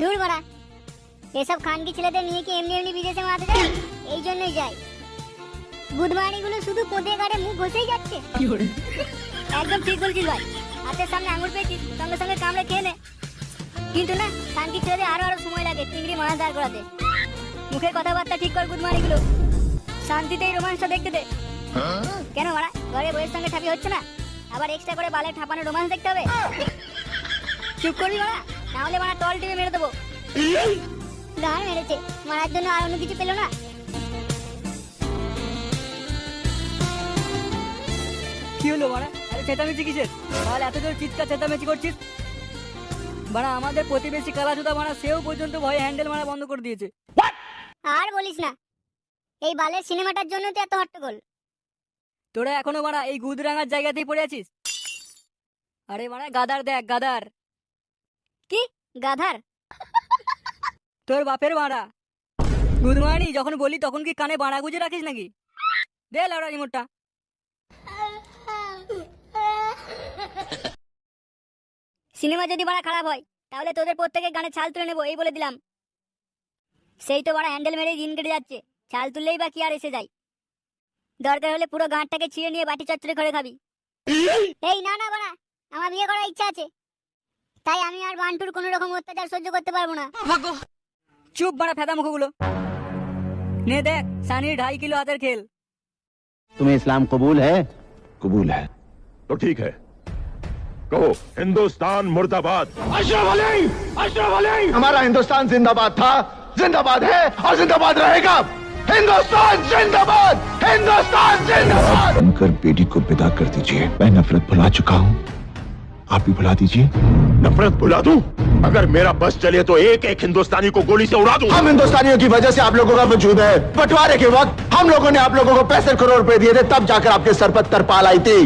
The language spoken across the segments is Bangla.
দূর মারা এসব খানকি ছেলেদের নিয়ে কি এমনি এমনি বিদেশে মারাতে যায় এই জন্যই যায় গুদমানিগুলো শুধু কোদে গাড়ে মুখ ঘষেই যাচ্ছে। একদম ঠিক বলছিস ভাই। হাতের সামনে আঙুর পেয়েছিস সঙ্গে সঙ্গে কামড়ে খেয়ে নে। কিন্তু না খানকি ছেলেদের আরও আরও সময় লাগে চিংড়ি মাছ দাঁড় করাতে। মুখের কথাবার্তা ঠিক কর গুদমানিগুলো শান্তিতেই রোমান্সটা দেখতে দে। কেন মারা? ঘরে বইয়ের সঙ্গে ঠাপি হচ্ছে না? আবার এক্সট্রা করে বালে ঠাপানো রোমান্স দেখতে হবে। চুপ করবি মারা? না হলে মারা টল টিভি মেরে দেবো। গান মেরেছে মারার জন্য আর অন্য কিছু পেল না। কি হলো বাড়া আরে চেঁচামেচি কিসের? তাহলে এত জোর চিৎকার চেঁচামেচি করছিস? বাড়া আমাদের প্রতিবেশী কালাচুদা মারা সেও পর্যন্ত ভয়ে হ্যান্ডেল মারা বন্ধ করে দিয়েছে। আর বলিস না এই বালের সিনেমাটার জন্য তো এত হট্টগোল। তোরা এখনও মারা এই গুদরাঙার জায়গাতেই পড়ে আছিস? আরে মারা গাদার দেখ গাদার। কি? গাধার। তোর বাপের মারা গুদমানি যখন বলি তখন কি কানে বাড়া গুজে রাখিস নাকি? দে লাউড়া রিমোটটা। সিনেমা যদি বাড়া খারাপ হয় তাহলে তোদের প্রত্যেকের গানে ছাল তুলে নেব এই বলে দিলাম। সেই তো বাড়া হ্যান্ডেল মেরেই দিন কেটে যাচ্ছে ছাল তুললেই বা কি আর এসে যায়। দরকার হলে পুরো গাঁটটাকে ছিঁড়ে নিয়ে বাটি চচ্চড়ে করে খাবি। এই না না বাড়া আমার বিয়ে করার ইচ্ছা আছে। তাই আমি আর বান্টুর কোনো রকম অত্যাচার সহ্য করতে পারবো না চুপ বাড়া ফেদা মুখগুলো নে দেখ সানির ঢাই কিলো হাতের খেল तुम्हें इस्लाम कबूल है कबूल है तो ठीक है कहो हिंदुस्तान मुर्दाबाद अशरफ अली अशरफ अली हमारा हिंदुस्तान जिंदाबाद था जिंदाबाद है और जिंदाबाद रहेगा हिंदुस्तान जिंदाबाद हिंदुस्तान जिंदाबाद बनकर बेटी को विदा कर दीजिए मैं नफरत भुला चुका हूँ आप भी भुला दीजिए। नफरत भुला दू? अगर मेरा बस चले तो एक एक हिंदुस्तानी को गोली से उड़ा दू? हम हिंदुस्तानियों की वजह से आप लोगों का वजूद है। बंटवारे के वक्त हम लोगों ने आप लोगों को पैंसठ करोड़ रुपए दिए थे तब जाकर आपके सर पर तरपाल आई थी।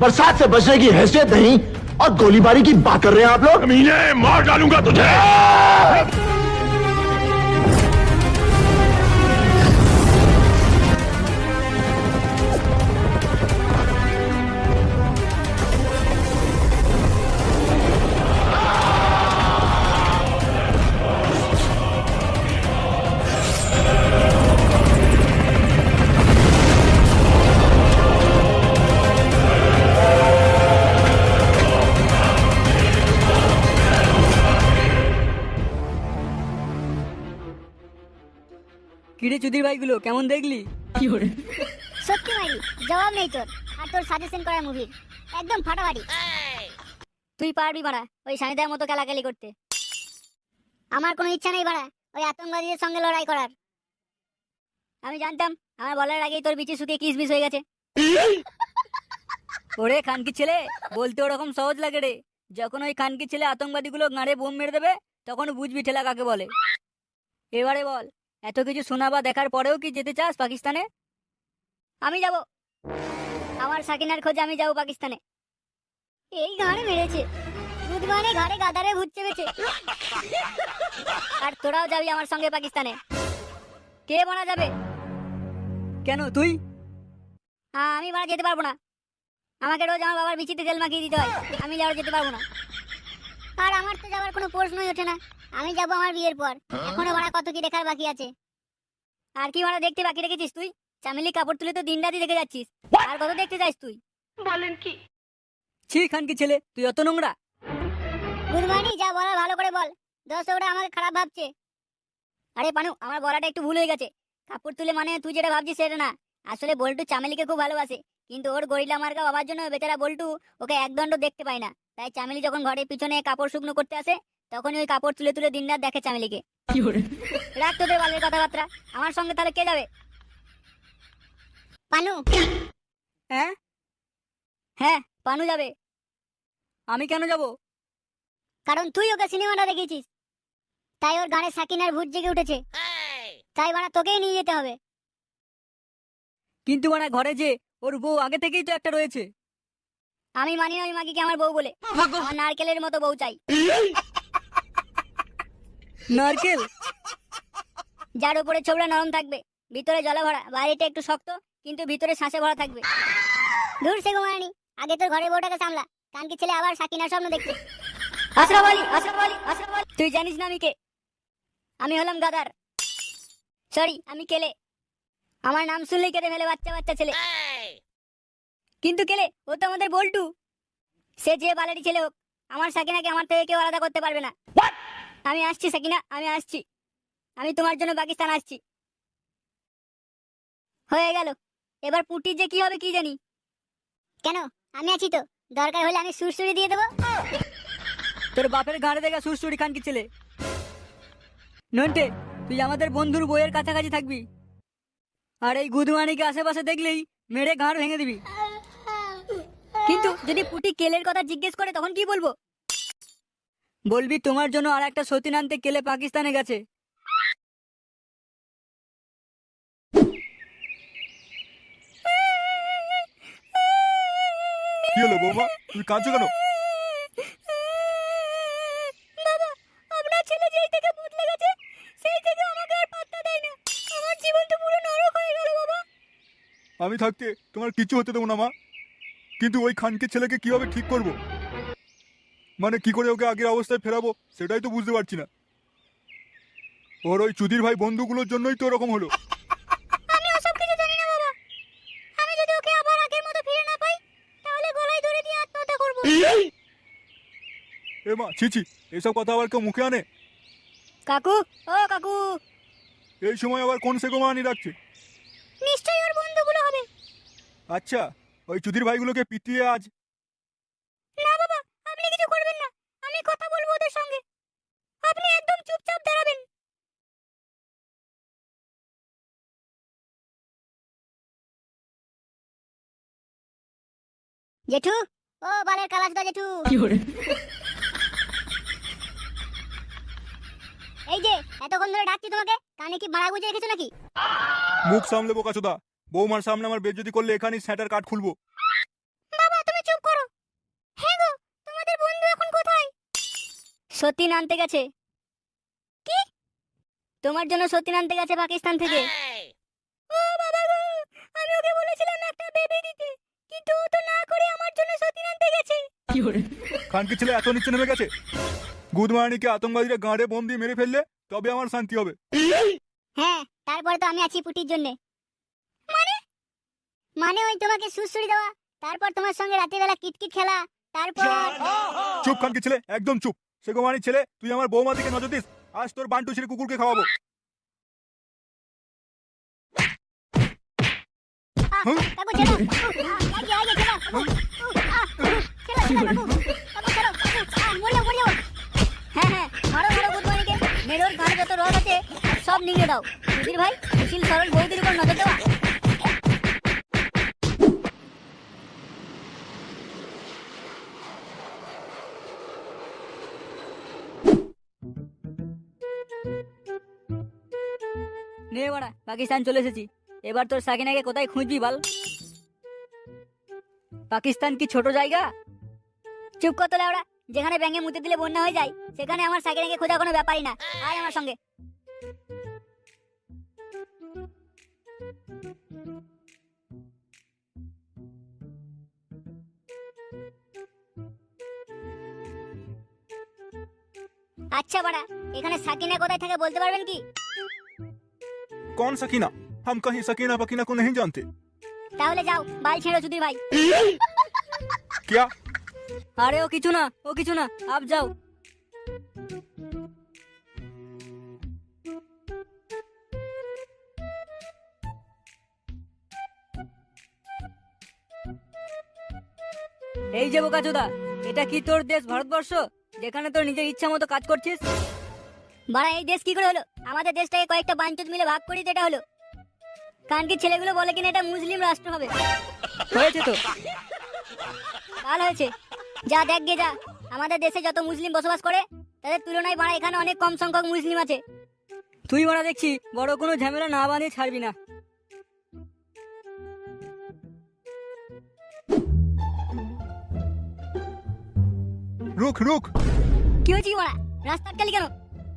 बरसात से बचने की हैसियत नहीं और गोलीबारी की बात कर रहे हैं आप लोग। मार डालूँगा तुझे। কিরে চুদির ভাইগুলো কেমন দেখলি? সত্যি ভাই জবাব নেই তোর। আর তোর সাজেশন করা মুভি একদম ফাটাফাটি। তুই পারবি বাড়া ওই সানিদার মতো কেলাকেলি করতে। আমার কোনো ইচ্ছা নেই বাড়া ওই আতঙ্কবাদীদের সঙ্গে লড়াই করার। আমি জানতাম আমার বলার আগেই তোর বিচি শুকিয়ে কিসমিস হয়ে গেছে। ওরে খানকি ছেলে বলতে ওরকম সহজ লাগে রে। যখন ওই খানকি ছেলে আতঙ্কবাদীগুলো গাঁড়ে বোম মেরে দেবে তখন বুঝবি ঠেলা কাকে বলে। এবারে বল এত কিছু শোনা বা দেখার পরেও কি যেতে চাস পাকিস্তানে? আমি যাব। আমার সাকিনার খোঁজে আমি যাব পাকিস্তানে। এই ঘাড়ে মেরেছে। বুধবারে ঘাড়ে গাদারে ভূত চেপেছে। আর তোরাও যাবি আমার সঙ্গে পাকিস্তানে। কে মারা যাবে? কেন তুই? আমি মারা যেতে পারব না। আমাকে রোজ আমার বাবার বিচিতে তেল মাখিয়ে দিতে হয়। আমি যাওয়ার যেতে পারব না। আর আমার তো যাওয়ার কোনো প্রশ্নই ওঠে না। আমি যাব আমার বিয়ের পর। এখনও মারা কত কি দেখার বাকি আছে? আর কি মারা দেখতে বাকি রেখেছিস তুই? চামেলি কাপড় তুলে তো দিন রাতি দেখে যাচ্ছিস আর কত দেখতে চাইস তুই? বলেন কি? ছি খানকি ছেলে তুই অত নোংরা। গুড মর্নিং যা বলার ভালো করে বল। দোষ ওরা আমাকে খারাপ ভাবছে। আরে পানু আমার বলাটা একটু ভুল হয়ে গেছে। কাপড় তুলে মানে তুই যেটা ভাবছিস সেটা না। আসলে বল্টু চামেলিকে খুব ভালোবাসে। কিন্তু ওর গরিলা মার্কা বাবার জন্য বেচারা বল্টু ওকে একদণ্ড দেখতে পায় না। তাই চামেলি যখন ঘরের পিছনে কাপড় শুকনো করতে আসে তখনই ওই কাপড় তুলে তুলে দিনরাত দেখে চামেলিকে। রাখ তোদের বালের কথাবার্তা আমার সঙ্গে তাহলে কে যাবে? পানু। হ্যাঁ? হ্যাঁ পানু যাবে। আমি কেন যাব? কারণ তুই ওকে সিনেমাটা দেখেছিস তাই ওর গানে সাকিনার ভূত জেগে উঠেছে। তাই বানা তোকেই নিয়ে যেতে হবে। কিন্তু মানে ঘরে যে ওর বউ আগে থেকেই তো একটা রয়েছে। আমি মানি না ওই মাগিকে আমার বউ বলে? আমার নারকেলের মতো বউ চাই। নারকেল? যার উপরে ছোবড়া নরম থাকবে ভিতরে জলে ভরা। বাইরেটা একটু শক্ত কিন্তু ভিতরে শ্বাসে ভরা থাকবে। দূর সে ঘুমায়নি আগে তোর ঘরে বউটাকে সামলা। কানকি ছেলে আবার সাকিনার স্বপ্ন দেখছে আশরাফ আলী আশরাফ আলী আশরাফ আলী তুই জানিস না আমি কে? আমি হলাম গাদার। সরি আমি কেলে। আমার নাম শুনলেই কেঁদে ফেলে বাচ্চা বাচ্চা ছেলে। কিন্তু কেলে? ও তো আমাদের বল্টু। সে যে বালেরই ছেলে হোক আমার সাকিনাকে আমার থেকে কেউ আলাদা করতে পারবে না। আমি আসছি সাকিনা আমি আসছি। আমি তোমার জন্য পাকিস্তান আসছি। হয়ে গেল। এবার পুটির যে কি হবে কি জানি। কেন? আমি আছি তো। দরকার হলে আমি সুরসুরি দিয়ে দেবো। তোর বাপের গাঁড়ে দেখা সুরসুরি খান কি ছেলে। নন্টে তুই আমাদের বন্ধুর বইয়ের কাছাকাছি থাকবি। আর এই গুদমানিকে আশেপাশে দেখলেই মেরে ঘাড় ভেঙে দিবি। কিন্তু যদি পুটি কেলের কথা জিজ্ঞেস করে তখন কি বলব? বলবি তোমার জন্য আর একটা সতীন আনতে কেলে পাকিস্তানে গেছে। কি হলো বৌমা? তুমি কাঁদছো কেন? ছেলে যেই থেকে সেই থেকে আমাকে আর পাত্তা দেয় না। আমার জীবন তো পুরো নরক হয়ে গেল বাবা। আমি থাকতে তোমার কিছু হতে দেবো না মা। কিন্তু ওই খানকে ছেলেকে কীভাবে ঠিক করব? মানে কি করে ওকে আগের অবস্থায় ফেরাবো সেটাই তো বুঝতে পারছি না। ওর ওই চুদির ভাই বন্ধুগুলোর জন্যই তো ওরকম হলো। আমি ওসব কিছু জানি না বাবা। আমি যদি ওকে আবার আগের মতো ফিরে না পাই তাহলে গলায় ধরে দিয়ে আত্মহত্যা করব। এ মা ছি ছি এসব কথা আবার কেউ মুখে আনে? কাকু ও কাকু। এই সময় আবার কোন সেগো মানি রাখছে নিশ্চয়ই ওর বন্ধুগুলো হবে। আচ্ছা ওই চুদির ভাইগুলোকে পিটিয়ে আজ না বাবা আপনি কিছু করবেন না। আমি কথা বলব ওদের সঙ্গে। আপনি একদম চুপচাপ দাঁড়াবেন। জেঠু ও বালের কালাসদা জেঠু। এই যে এতক্ষণ ধরে ডাকছি তোমাকে কানে কি বাড়া গুজে রেখেছো নাকি? মুখ সামলে বোকাচোদা। বৌমার সামনে আমার বেজ্জতি করলে এখানেই স্যাটার কাঠ খুলবো। বাবা তুমি চুপ করো। হ্যাঁ গো তোমাদের বন্ধু এখন কোথায়? সতীন আনতে গেছে। কি? তোমার জন্য সতীন আনতে গেছে পাকিস্তান থেকে। ও বাবা গো আমি ওকে বলেছিলাম একটা বেবি দিতে। কিন্তু ও তো না করে আমার জন্য সতীন আনতে গেছে। খানকে ছেলে এত নিচে নেমে গেছে। গুদমারানিকে আতঙ্কবাদীরা গাঁড়ে বোম দিয়ে মেরে ফেললে তবে আমার শান্তি হবে। হ্যাঁ তারপরে তো আমি আছি পুটির জন্য। মানে ওই তোমাকে সুসুরি দেওয়া তারপর তোমার সঙ্গে রাতের বেলা কিটকিট খেলা তারপর চুপ খানকে ছেলে একদম চুপ। সেগো মানি ছেলে তুই আমার বৌমা দিকে নজর দিস আজ তোর বান্টু ছেলে কুকুরকে খাওয়াবো। সব নিংড়ে দাও। সুধীর ভাই সুশীল সরল বৌদির উপর নজর দেওয়া। বাড়া, পাকিস্তান চলে এসেছি। এবার তোর সাকিনাকে কোথায় খুঁজবি বল? পাকিস্তান কি ছোট জায়গা? চুপ কত লেওড়া, যেখানে ব্যাঙে মুতে দিলে বন্যা হয়ে যায়, সেখানে আমার সাকিনাকে খোঁজা কোনো ব্যাপারই না। আয় আমার সঙ্গে। আচ্ছা বাড়া, এখানে সাকিনা কোথায় থাকে বলতে পারবেন কি? कौन सकीना हम कहीं सकीना पकीना को नहीं जानते তাহলে যাও বাল ছেড়ো সুধীর ভাই क्या আরে ও কিছু না ও কিছু না আপ যাও এই যে বোকাচোদা এটা কি তোর দেশ ভারতবর্ষ যেখানে তোর নিজের ইচ্ছা মতো কাজ করছিস বাড়া এই দেশ কি করে হলো? আমাদের দেশটাকে কয়েকটা বাঞ্চুত মিলে ভাগ করে যেটা হলো? কারণ কি ছেলেগুলো বলে কিনা এটা মুসলিম রাষ্ট্র হবে। হয়েছে তো। ভালো হয়েছে। যা দেখ গে যা। আমাদের দেশে যত মুসলিম বসবাস করে তাদের তুলনায় বাড়া এখানে অনেক কম সংখ্যক মুসলিম আছে। তুই বাড়া দেখছি বড় কোনো ঝামেলা না বাঁধে ছাড়বি না। রুক রুক কি হয়েছি বাড়া? রাস্তা কালি কেন?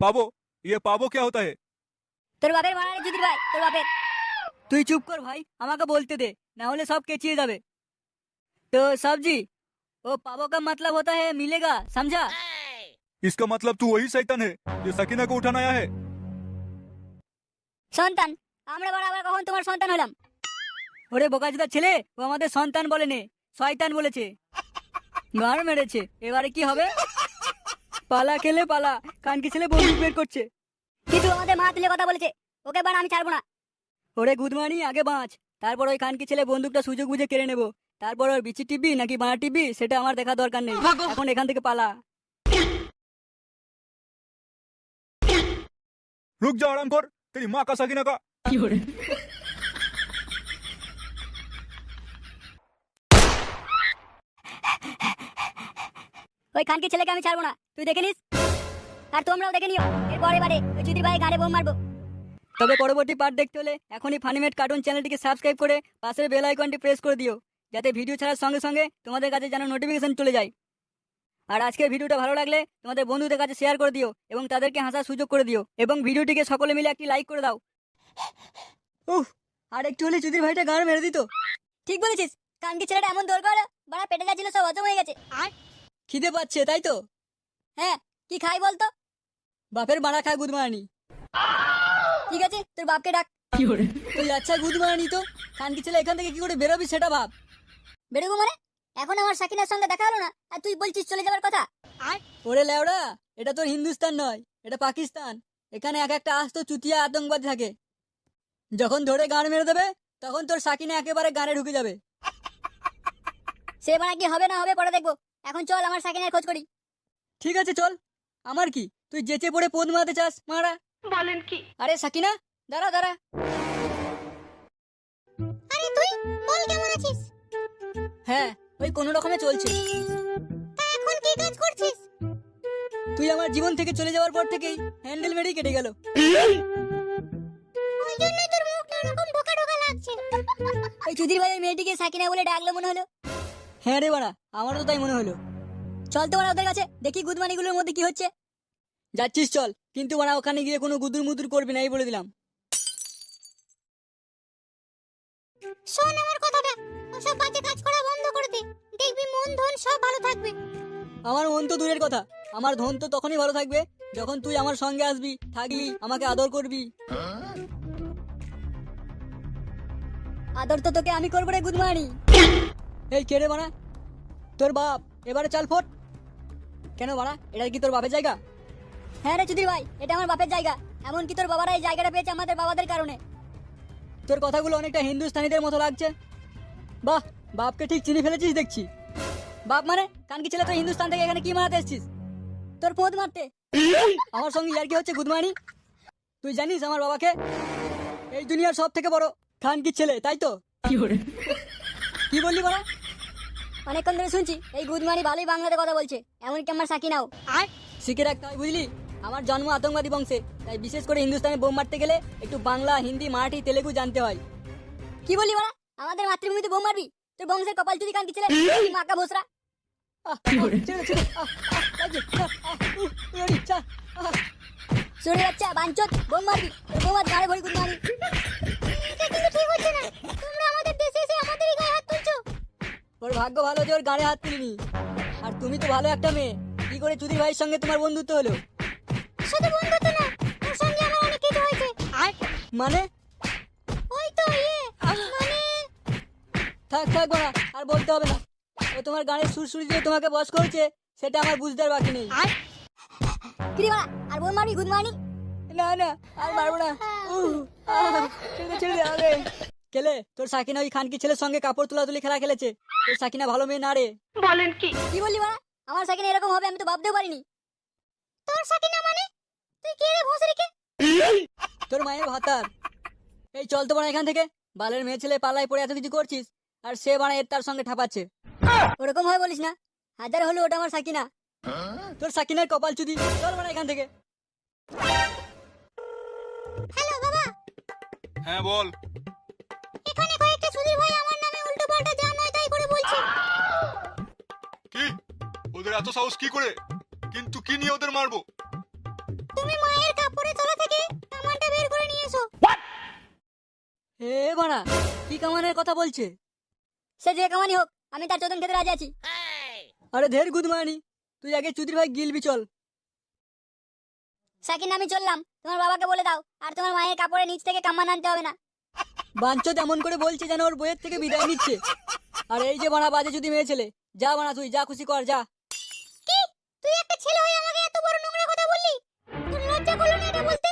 पाबो ये पाबो क्या होता है তোর বাপের মারানি চুদির ভাই তোর বাপের তুই চুপ কর ভাই আমাকে বলতে দে না হলে সব কেচিয়ে যাবে তো सब्जी वो पाबो का मतलब होता है मिलेगा समझा इसका मतलब तू वही शैतान है जो सकीना को उठाना आया है সন্তান আমরা বড় আবার কখন তোমার সন্তান হলাম ওরে বোকাচোদা ছেলে ও আমাদের সন্তান বলেনি শয়তান বলেছে গাড় মেরেছে এবারে কি হবে পালা খেলে পালা কানকি ছেলে বন্দুক বের করছে কিন্তু আমাদের মা তুলে কথা বলেছে ওকে বাড়া আমি ছাড়বো না ওরে গুদমানি আগে বাঁচ তারপর ওই কানকি ছেলে বন্দুকটা সুযোগ বুঝে কেড়ে নেবো তারপর ওর বিচি টিপি নাকি বাঁ টিপি সেটা আমার দেখা দরকার নেই এখন এখান থেকে পালা रुक जा आराम कर तेरी माँ का सकीना का ওই খানকি ছেলেকে আমি ছাড়বো না। তুই দেখে নিস? আর তোমরাও দেখে নিও। এরপর এবারে ওই চুদির ভাই গাড়ি বোম মারবো। তবে পরবর্তী পার্ট দেখতে হলে এখনই ফানিমেট কার্টুন চ্যানেলটিকে সাবস্ক্রাইব করে পাশের বেল আইকনটি প্রেস করে দিও যাতে ভিডিও ছাড়ার সঙ্গে সঙ্গে তোমাদের কাছে যেন নোটিফিকেশন চলে যায়। আর আজকের ভিডিওটা ভালো লাগলে তোমাদের বন্ধুদের কাছে শেয়ার করে দিও এবং তাদেরকে হাসার সুযোগ করে দিও এবং ভিডিওটিকে সকলে মিলে একটি লাইক করে দাও। উফ আর একটু হলে চুদির ভাইটা গাড় মেরে দিত। ঠিক বলেছিস কানকি ছেলেটা এমন দরকার বাড়া পেটে যাচ্ছিল সব হজম হয়ে গেছে। আর? খিদে পাচ্ছে তাই তো? হ্যাঁ কি খাই বলতো? বাপের মারা খায় গুদমারানি ঠিক আছে তোর বাপকে ডাক। তুই আচ্ছা গুদমারানি তো। কানকি ছেলে এখান থেকে কি করে বেরোবি সেটা ভাব। বেরোবো মানে? এখন আমার সাকিনার সঙ্গে দেখা হলো না আর তুই বলছিস চলে যাবার কথা? আর? ওরে লেওড়া এটা তোর হিন্দুস্তান নয় এটা পাকিস্তান। এখানে এক একটা আস্ত চুতিয়া আতঙ্কবাদী থাকে। যখন ধরে গান মেরে দেবে তখন তোর সাকিনা একেবারে গানে ঢুকে যাবে। সে মানে কি হবে না হবে পরে দেখব। এখন চল আমার সাকিনার খোঁজ করি। ঠিক আছে চল। আমার কি? তুই যেচে পড়ে পোদ মারাতে চাস মারা। বলেন কি? আরে সাকিনা দাঁড়া দাঁড়া। আরে তুই বল কেমন আছিস? হ্যাঁ ওই কোনো রকমে চলছে। তা এখন কি কাজ করছিস? তুই আমার জীবন থেকে চলে যাওয়ার পর থেকেই হ্যান্ডেল মেরেই কেটে গেল। ওই জন্যই তোর মুখটা এরকম ঢোকা ঢোকা লাগছে। ওই চুদির ভাই মেয়েটিকে সাকিনা বলে ডাকলো মনে হলো। হ্যাঁ রে বাড়া আমারও তো তাই মনে হলো। চল তো বাড়া ওদের কাছে দেখি গুদমানিগুলোর মধ্যে কি হচ্ছে। যাচ্ছিস চল কিন্তু বাড়া ওখানে গিয়ে কোনো গুদুর মুদুর করবি না এই বলে দিলাম। শোন আমার কথাটা ওসব বাজে কাজ করা বন্ধ করে দে। দেখবি মন ধন সব ভালো থাকবে। আমার মন তো দূরের কথা আমার ধন তো তখনই ভালো থাকবে যখন তুই আমার সঙ্গে আসবি থাকবি আমাকে আদর করবি। আদর তো তোকে আমি করব রে গুদমানি। এই কেড়ে বানা তোর বাপ এবারে চাল ফোট। কেন বানা এটা কি তোর বাপের জায়গা? হ্যাঁ রে চুদির ভাই এটা আমার বাপের জায়গা। এমনকি তোর বাবারা এই জায়গাটা পেয়েছে আমাদের বাবাদের কারণে। তোর কথাগুলো অনেকটা হিন্দুস্তানিদের মতো লাগছে। বাহ বাপকে ঠিক চিনি ফেলেছিস দেখছি। বাপ মানে? কানকি ছেলে তুই হিন্দুস্তান থেকে এখানে কি মারাতে এসছিস? তোর পোদ মারতে। আমার সঙ্গে ইয়ার কি হচ্ছে গুদমানি? তুই জানিস আমার বাবাকে? এই দুনিয়ার সব থেকে বড় খানকি ছেলে তাই তো? কি বললি বলা অনেকক্ষণ ধরে শুনছি এই গুদমানি ভালোই বাংলাতে কথা বলছে। এমনকি আমার সাকিনাও আর? শিখে রাখতে হয় বুঝলি? আমার জন্ম আতঙ্কবাদী বংশে তাই বিশেষ করে হিন্দুস্তানে বোম মারতে গেলে একটু বাংলা হিন্দি মারাঠি তেলেগু জানতে হয়। কি বলি বলা? আমাদের মাতৃভূমিতে বোম মারবি? তোর বংশের কপাল চুদি কান কি ছেলে মাকা ভোসরা। শুনে বাঞ্চত বোম মারবি। বোম আর গাড়ে ভরি গুদমানি এটা কিন্তু ঠিক হচ্ছে না। তোমরা আমাদের দেশে এসে আমাদেরই গায়ে হাত ওর ভাগ্য ভালো যে ওর গাড়ে হাত তুলিনি। আর তুমি তো ভালো একটা মেয়ে। কি করে চুদির ভাইয়ের সঙ্গে তোমার বন্ধুত্ব হলো? শুধু বন্ধুত্ব না ওর সঙ্গে আমার অনেক কিছু হয়েছে। আর? মানে? ওই তো ইয়ে মানে? থাক থাক বাড়া আর বলতে হবে না। ও তোমার গানের সুরসুরি দিয়ে তোমাকে বস করছে সেটা আমার বুঝতে আর বাকি নেই। আর? কি বলা আর বোম মারবি গুদমানি না না আর মারবো না। উহ, আহ, ছেড়ে দে, ছেড়ে দে, আরে। কেলে? তোর সাকিনা ওই খানকি ছেলের সঙ্গে কাপড় তোলাতুলি খেলা খেলেছে। তোর সাকিনা ভালো মেয়ে না রে। বলেন কি? কি বললি বলা আমার সাকিনা এরকম হবে আমি তো ভাবতেও পারিনি। তোর সাকিনা মানে? তুই কে রে ভোসরিকে তোর মায়ের ভাতার। এই চল তো এখান থেকে। বালের মেয়ে ছেলে পাল্লায় পড়ে এত কিছু করছিস আর সে বানা এর তার সঙ্গে ঠাপাচ্ছে। ওরকম হয় বলিস না। হাজার হলো ওটা আমার সাকিনা। তোর সাকিনার কপাল চুদি। চল বানা এখান থেকে। হ্যালো বাবা। হ্যাঁ বল। নামে উল্টো যা নয় তাই করে বলছে। কি? ওদের এত সাহস কি করে? কিন্তু কি নিয়ে ওদের মারবো? তুমি মায়ের কাপড়ের তলা থেকে কামানটা বের করে নিয়ে এসো। হে বানা কি কামানের কথা বলছে? সে যে কামানি হোক আমি তার চোদন খেতে রাজি আছি। আরে ধের গুদমানি তুই আগে চুদির ভাই গিলবি চল। সাকিন আমি চললাম। তোমার বাবাকে বলে দাও আর তোমার মায়ের কাপড়ের নিচ থেকে কামান আনতে হবে না। বাঞ্চত এমন করে বলছে যেন ওর বইয়ের থেকে বিদায় নিচ্ছে। আর এই যে বানা বাজে যদি মেয়ে ছেলে যা বানা তুই যা খুশি কর যা। কি? তুই একটা ছেলে হয়ে আমাকে এত বড় নোংরা কথা বললি? তোর লজ্জা করল না এটা বলতে?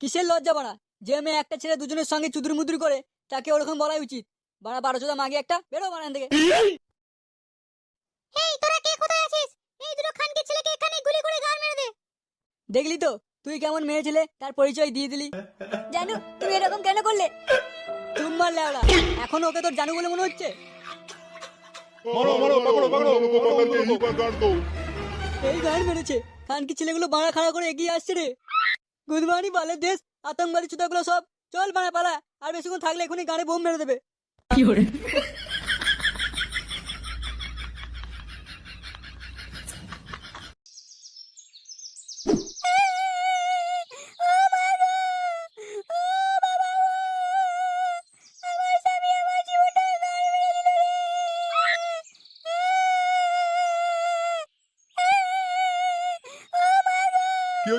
কিসের লজ্জা বানা যে মেয়ে একটা ছেলে দুজনের সঙ্গে চুদুর মুদুর করে তাকে ওরকম বলাই উচিত। বাড়া বারো চোদা মাগে একটা বেরো বানান থেকে। এই তোরা কে কোথায় আছিস? এই দুটো খানকে ছেলেকে এখানে গুলি করে গাল মেরে দে। দেখলি তো? তুই কেমন মেয়ে ছেলে? তার পরিচয় দিয়ে দিলি। জানু তুমি এরকম কেন করলে? চুম মারলে ওরা এখন ওকে তোর জানু বলে মনে হচ্ছে? মারো মারো পাকড়ো পাকড়ো এই গান মেরেছে। খানকি ছেলেগুলো বাড়া খাড়া করে এগিয়ে আসছে রে। গুদমানি বালের দেশ আতঙ্কবাদী চুতাগুলো সব। চল বাড়া পালা। আর বেশিক্ষণ থাকলে এখনই গাড়ি বোম মেরে দেবে। কি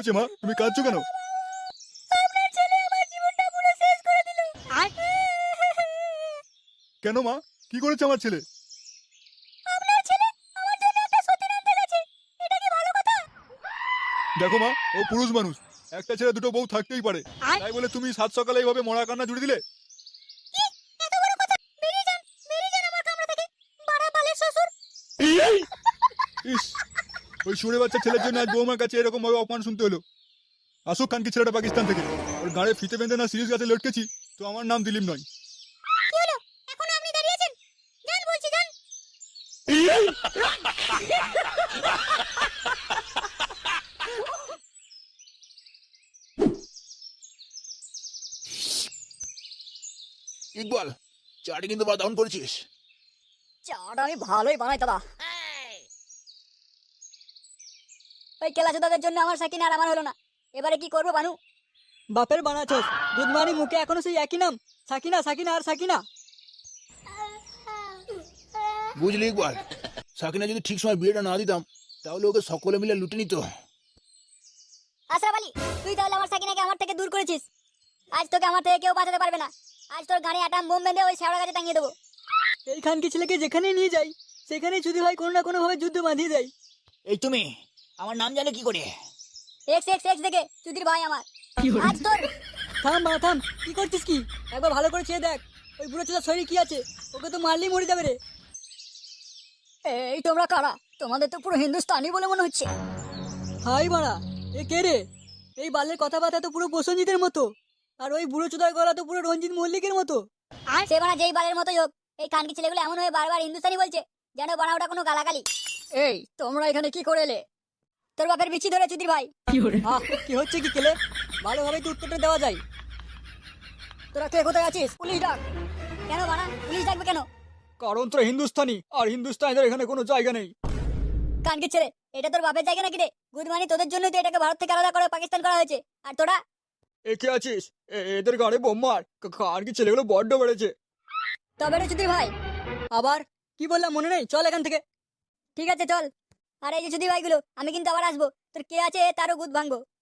হয়েছে মা তুমি কাঁদছো কেন? কেন মা? কি করেছে আমার ছেলে? দেখো মা ও পুরুষ মানুষ। একটা ছেলে দুটো বউ থাকতেই পারে। তাই বলে তুমি সাত সকালে এইভাবে মরা কান্না জুড়ে দিলে? ইস! ওই সুরে বাচ্চা ছেলের জন্য আজ বৌমার কাছে এরকম ভাবে অপমান শুনতে হলো। আসুক খানকি ছেলেটা পাকিস্তান থেকে। ওর গাড়ে ফিতে বেঁধে না সিরিজ গাছে লটকেছি তো আমার নাম দিলীপ নয়। এখন আপনি দাঁড়িয়ে আছেন? যান বলছি যান। ইকবাল চাটি কিন্তু বা দাউন করেছিস। চাটা আমি ভালোই বানাই দাদা। ওই কেলাচোদাদের জন্য আমার সাকিন আর আমার হলো না। এবারে কি করব বানু বাপের বানাচ্ছস। গুদমানি মুখে এখনও সেই একই নাম। সাকিনা সাকিনা আর সাকিনা। বুঝলি ইকবাল সাকিনা যদি ঠিক সময় বিয়েটা না দিতাম তাহলে ওকে সকলে মিলে লুটে নিত। আশরাফ আলী তুই তাহলে আমার সাকিনাকে আমার থেকে দূর করেছিস। আজ তোকে আমার থেকে কেউ বাঁচাতে পারবে না। আজ তোর গাড়ি আটাম বোম বেঁধে ওই শেওড়া গাছে টাঙিয়ে দেবো। এই খানকি ছেলেকে যেখানেই নিয়ে যাই সেখানেই যদি হয় কোনো না কোনো ভাবে যুদ্ধ বাঁধিয়ে দেয়। এই তুমি আমার নাম জানে কি করে? এক্স এক্স এক্স দেখে চুদির ভাই আমার। আজ তোর থাম মা থাম। কি করছিস কি? একবার ভালো করে চেয়ে দেখ। ওই বুড়ো চোদার শরীরে কি আছে? ওকে তো মারলেই মরে যাবে রে। এই তোমরা কারা? তোমাদের তো পুরো হিন্দুস্তানি বলে মনে হচ্ছে। হাই বাড়া এ কে রে? এই বালের কথাবার্তা তো পুরো প্রসঞ্জিতের মতো। আর ওই বুড়ো চোদার গলা তো পুরো রঞ্জিত মল্লিকের মতো। আর সে বানা যেই বালের মতো হোক এই কানকি ছেলেগুলো এমন হয়ে বারবার হিন্দুস্তানি বলছে যেন বানা ওটা কোনো গালাগালি। এই তোমরা এখানে কি করে এলে? তোর বাপের বিচি ধরে চুদির ভাই। আহ, কি হচ্ছে কি কেলে? ভালোভাবে তো উত্তরটা দেওয়া যায়। তোরা কে কোথায় আছিস? পুলিশ ডাক। কেন বানা পুলিশ ডাকবে কেন? কারণ তোরা হিন্দুস্তানি আর হিন্দুস্তানিদের এখানে কোনো জায়গা নেই। কানকি ছেলে এটা তোর বাপের জায়গা নাকি রে? গুড গুদমানি তোদের জন্যই তো এটাকে ভারত থেকে আলাদা করে পাকিস্তান করা হয়েছে। আর তোরা? একে আছিস? এদের গাড়ি বোম্মার আর কি ছেলেগুলো বড্ড বেড়েছে। তবে রে চুদির ভাই আবার কি বললাম মনে নেই? চল এখান থেকে। ঠিক আছে চল। আর এই যে যদি ভাইগুলো, আমি কিন্তু আবার আসব। তোর কে আছে? তারও গুদ ভাঙবো।